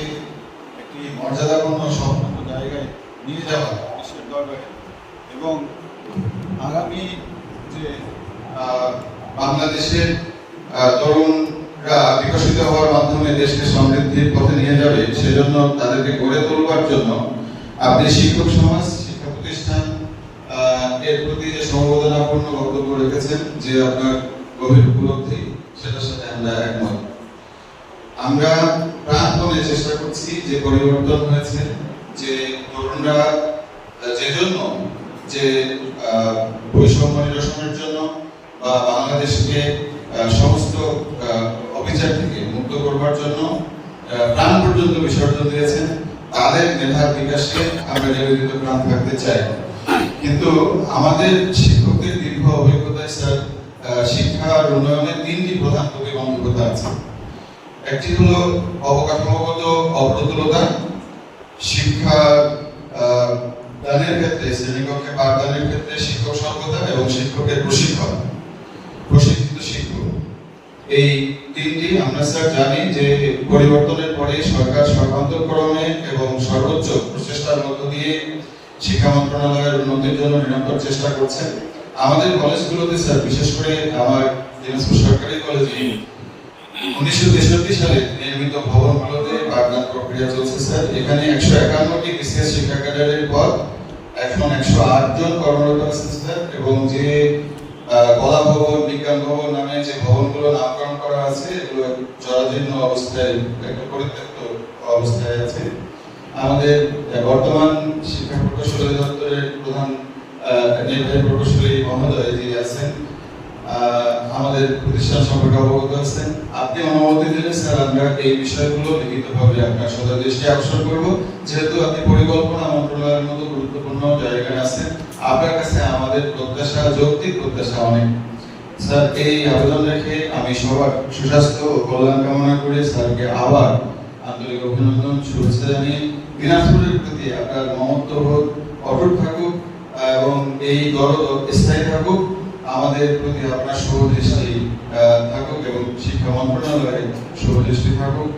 দেশকে একটি মর্যাদাপূর্ণ সম্পন্ন জায়গায় নিয়ে যাওয়া বিশ্বের দরবারে। এবং আগামী যে বাংলাদেশের তরুণরা বিকশিত হওয়ার মাধ্যমে দেশকে সমৃদ্ধির পথে নিয়ে যাবে, সেজন্য তাদেরকে গড়ে তোলবার জন্য আপনি শিক্ষক সমাজ, শিক্ষা প্রতিষ্ঠান এর প্রতি যে সমবেদনাপূর্ণ বক্তব্য রেখেছেন, যে আপনার গভীর উপলব্ধি, সেটার সাথে আমরা একমত। আমরা প্রাণপণে চেষ্টা করছি যে পরিবর্তন হয়েছে, যে তরুণরা যে জন্য, যে বৈষম্য নিরসনের জন্য বা বাংলাদেশকে সমস্ত অবিচার থেকে মুক্ত করবার জন্য প্রাণ পর্যন্ত বিসর্জন দিয়েছেন, তাদের মেধার বিকাশে আমরা নিবেদিত প্রাণ থাকতে চাই। কিন্তু আমাদের শিক্ষকদের দীর্ঘ অভিজ্ঞতায়, স্যার শিক্ষার উন্নয়নের তিনটি প্রধান প্রতিবন্ধকতা আছে। একটি হলো অবকাঠামোগত অপ্রতুলতা শিক্ষা দানের ক্ষেত্রে, শ্রেণীকক্ষে পাঠদানের ক্ষেত্রে শিক্ষক স্বল্পতা এবং শিক্ষকের প্রশিক্ষণ প্রশিক্ষিত শিক্ষক। এই তিনটি আমরা স্যার জানি যে পরিবর্তনের পরে সরকার সর্বান্তক্রমে এবং সর্বোচ্চ প্রচেষ্টার মধ্য দিয়ে শিক্ষা মন্ত্রণালয়ের উন্নতির জন্য নিরন্তর চেষ্টা করছে। আমাদের কলেজগুলোতে স্যার, বিশেষ করে আমার দিনাজপুর সরকারি কলেজে উনিশশো তেষট্টি সালে নির্মিত ভবনগুলোতে পাঠদান প্রক্রিয়া চলছে, স্যার। এখানে একশো একান্নটি বিসিএস শিক্ষা ক্যাডারের পদ, এখন একশো আট জন কর্মরত আছে স্যার। এবং যে কলা ভবন, বিজ্ঞান ভবন নামে যে ভবনগুলো নামকরণ করা আছে, এগুলো জরাজীর্ণ অবস্থায়, একটা পরিত্যক্ত অবস্থায় আছে। আমাদের বর্তমান শিক্ষা প্রকৌশল দপ্তরের প্রধান নির্বাহী প্রকৌশলী মহোদয় যিনি আছেন আমাদের প্রতিষ্ঠান সম্পর্কে অবগত আছেন। আপনি অনুমতি দিলে স্যার, আমরা এই বিষয়গুলো লিখিতভাবে আপনার সদা দৃষ্টি আকর্ষণ করব। যেহেতু আপনি পরিকল্পনা মন্ত্রণালয়ের মতো গুরুত্বপূর্ণ জায়গায় আছেন, আপনার কাছে আমাদের প্রত্যাশা, যৌক্তিক প্রত্যাশা অনেক। স্যার, এই আবেদন রেখে আমি সবার সুস্বাস্থ্য ও কল্যাণ কামনা করে স্যারকে আবার আন্তরিক অভিনন্দন, শুভেচ্ছা জানিয়ে দিনাজপুরের প্রতি আপনার মমত্ববোধ অটুট থাকুক এবং এই দরদ স্থায়ী থাকুক। আমাদের প্রতি আপনার আহ, থাকুক এবং শিক্ষা মন্ত্রণালয়ে শুভদৃষ্টি থাকুক।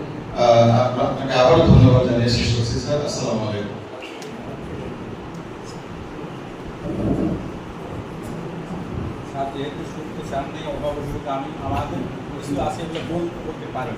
আপনাকে আবারও ধন্যবাদ জানিয়ে শেষ করছি স্যার। আসসালামু আলাইকুম। যেহেতু সত্য স্যার নেই অভাবশ্যক আমি আমাদের কিছু আছে এগুলো বল পারি